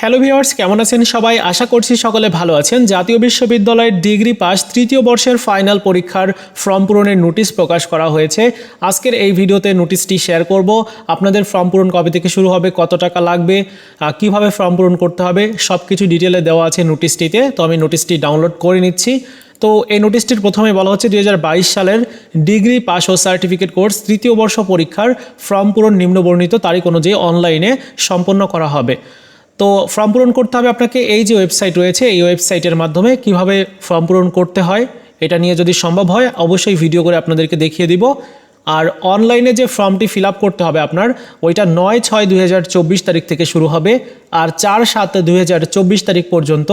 Hello viewers কেমন আছেন সবাই? আশা করছি সকলে ভালো আছেন। জাতীয় বিশ্ববিদ্যালয়ের ডিগ্রি পাস তৃতীয় বর্ষের ফাইনাল পরীক্ষার ফর্ম পূরণের নোটিশ প্রকাশ করা হয়েছে। আজকের এই ভিডিওতে নোটিশটি শেয়ার করব। আপনাদের ফর্ম পূরণ কবে থেকে শুরু হবে, কত টাকা লাগবে কীভাবে ফর্ম পূরণ করতে হবে সব কিছু ডিটেলে দেওয়া আছে নোটিশটিতে। তো আমি নোটিশটি ডাউনলোড করে নিচ্ছি। তো এই নোটিশটির প্রথমে বলা হচ্ছে দু হাজার বাইশ সালের ডিগ্রি পাস ও সার্টিফিকেট কোর্স তৃতীয় বর্ষ পরীক্ষার ফর্ম পূরণ নিম্নবর্ণিত তারিখ অনুযায়ী অনলাইনে সম্পন্ন করা হবে। তো ফর্ম পূরণ করতে হবে আপনাকে। এই যে ওয়েবসাইট রয়েছে, এই ওয়েবসাইটের মাধ্যমে কীভাবে ফর্ম পূরণ করতে হয়, এটা নিয়ে যদি সম্ভব হয়, অবশ্যই ভিডিও করে আপনাদেরকে দেখিয়ে দিব। আর অনলাইনে যে ফর্মটি ফিল করতে হবে আপনার, ওইটা নয় ছয় দুই তারিখ থেকে শুরু হবে। আর চার সাত দুই তারিখ পর্যন্ত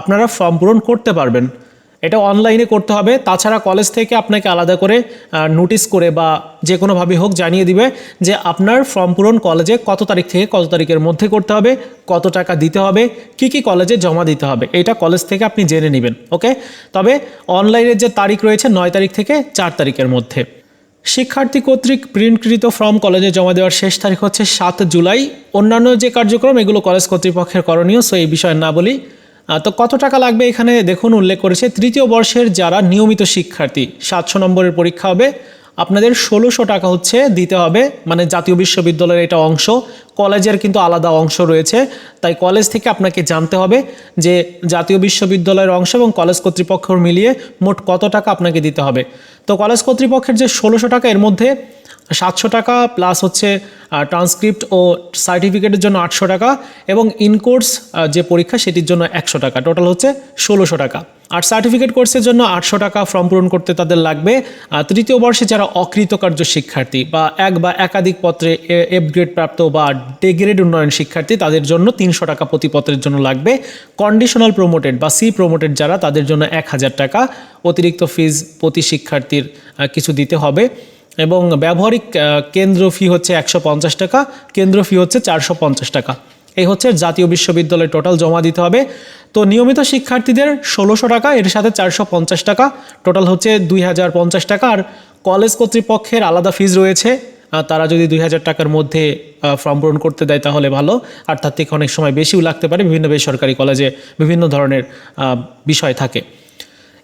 আপনারা ফর্ম পূরণ করতে পারবেন। এটা অনলাইনে করতে হবে। তাছাড়া কলেজ থেকে আপনাকে আলাদা করে নোটিশ করে বা যে কোনোভাবে হোক জানিয়ে দিবে যে আপনার ফর্ম পূরণ কলেজে কত তারিখ থেকে কত তারিখের মধ্যে করতে হবে, কত টাকা দিতে হবে, কি কি কলেজে জমা দিতে হবে, এটা কলেজ থেকে আপনি জেনে নেবেন ওকে তবে অনলাইনের যে তারিখ রয়েছে নয় তারিখ থেকে চার তারিখের মধ্যে। শিক্ষার্থী কর্তৃক প্রিন্টকৃত ফর্ম কলেজে জমা দেওয়ার শেষ তারিখ হচ্ছে সাত জুলাই। অন্যান্য যে কার্যক্রম, এগুলো কলেজ কর্তৃপক্ষের করণীয় সো এই বিষয়ে না বলি। তো কত টাকা লাগবে এখানে? দেখুন, উল্লেখ করেছে, তৃতীয় বর্ষের যারা নিয়মিত শিক্ষার্থী, সাতশো নম্বরের পরীক্ষা হবে। আপনাদের ষোলোশো টাকা হচ্ছে দিতে হবে মানে জাতীয় বিশ্ববিদ্যালয়ের এটা অংশ। কলেজের কিন্তু আলাদা অংশ রয়েছে, তাই কলেজ থেকে আপনাকে জানতে হবে যে জাতীয় বিশ্ববিদ্যালয়ের অংশ এবং কলেজ কর্তৃপক্ষ মিলিয়ে মোট কত টাকা আপনাকে দিতে হবে। তো কলেজ কর্তৃপক্ষের যে ষোলোশো টাকা, এর মধ্যে সাতশো টাকা প্লাস হচ্ছে ট্রান্সক্রিপ্ট ও সার্টিফিকেটের জন্য আটশো টাকা এবং ইনকোর্স যে পরীক্ষা সেটির জন্য একশো টাকা। টোটাল হচ্ছে ষোলোশো টাকা। আর সার্টিফিকেট কোর্সের জন্য আটশো টাকা ফর্ম পূরণ করতে তাদের লাগবে তৃতীয় বর্ষে যারা অকৃতকার্য শিক্ষার্থী বা এক বা একাধিক পত্রে এফ গ্রেড প্রাপ্ত বা ডে গ্রেড উন্নয়ন শিক্ষার্থী, তাদের জন্য তিনশো টাকা প্রতি পত্রের জন্য লাগবে। কন্ডিশনাল প্রোমোটেড বা সি প্রোমোটেড যারা, তাদের জন্য এক হাজার টাকা। অতিরিক্ত ফিজ প্রতি শিক্ষার্থীর কিছু দিতে হবে। এবং ব্যবহারিক কেন্দ্র ফি হচ্ছে একশো পঞ্চাশ টাকা, কেন্দ্র ফি হচ্ছে চারশো পঞ্চাশ টাকা। এই হচ্ছে জাতীয় বিশ্ববিদ্যালয়ে টোটাল জমা দিতে হবে। তো নিয়মিত শিক্ষার্থীদের ষোলোশো টাকা, এর সাথে চারশো পঞ্চাশ টাকা টোটাল হচ্ছে দুই হাজার পঞ্চাশ টাকা। আর কলেজ কর্তৃপক্ষের আলাদা ফিজ রয়েছে। তারা যদি দুই হাজার টাকার মধ্যে ফর্ম পূরণ করতে দেয় তাহলে ভালো। আর তার থেকে অনেক সময় বেশিও লাগতে পারে। বিভিন্ন বেসরকারি কলেজে বিভিন্ন ধরনের বিষয় থাকে।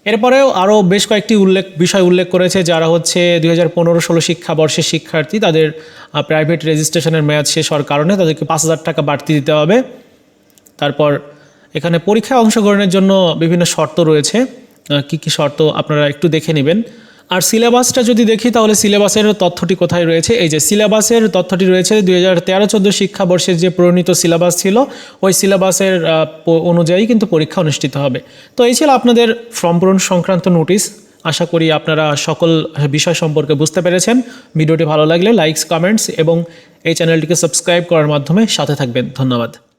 এরপরেও আরও বেশ কয়েকটি উল্লেখ, বিষয় উল্লেখ করেছে যারা হচ্ছে দুই হাজার পনেরো, ষোলো শিক্ষাবর্ষের শিক্ষার্থী। তাদের প্রাইভেট রেজিস্ট্রেশনের মেয়াদ শেষ হওয়ার কারণে তাদেরকে পাঁচ হাজার টাকা বাড়তি দিতে হবে। তারপর এখানে পরীক্ষায় অংশগ্রহণের জন্য বিভিন্ন শর্ত রয়েছে। কি কি শর্ত আপনারা একটু দেখে নেবেন। আর সিলেবাসটা যদি দেখি, তাহলে সিলেবাসের তথ্যটি কোথায় রয়েছে? এই যে সিলেবাসের তথ্যটি রয়েছে, দুই হাজার তেরো, চোদ্দ শিক্ষাবর্ষের যে প্রণীত সিলেবাস ছিল, ওই সিলেবাসের অনুযায়ী কিন্তু পরীক্ষা অনুষ্ঠিত হবে। তো এই ছিল আপনাদের ফর্ম পূরণ সংক্রান্ত নোটিশ। আশা করি আপনারা সকল বিষয় সম্পর্কে বুঝতে পেরেছেন। ভিডিওটি ভালো লাগলে লাইকস কমেন্টস এবং এই চ্যানেলটিকে সাবস্ক্রাইব করার মাধ্যমে সাথে থাকবেন। ধন্যবাদ।